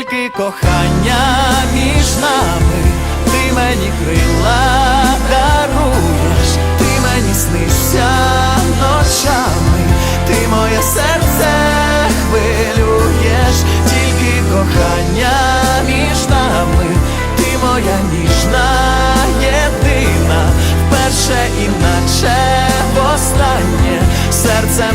Тільки кохання між нами, ти мені крила даруєш, ти мені снишся ночами, ти моє серце хвилюєш, тільки кохання між нами, ти моя ніжна єдина, вперше іначе востаннє, серцем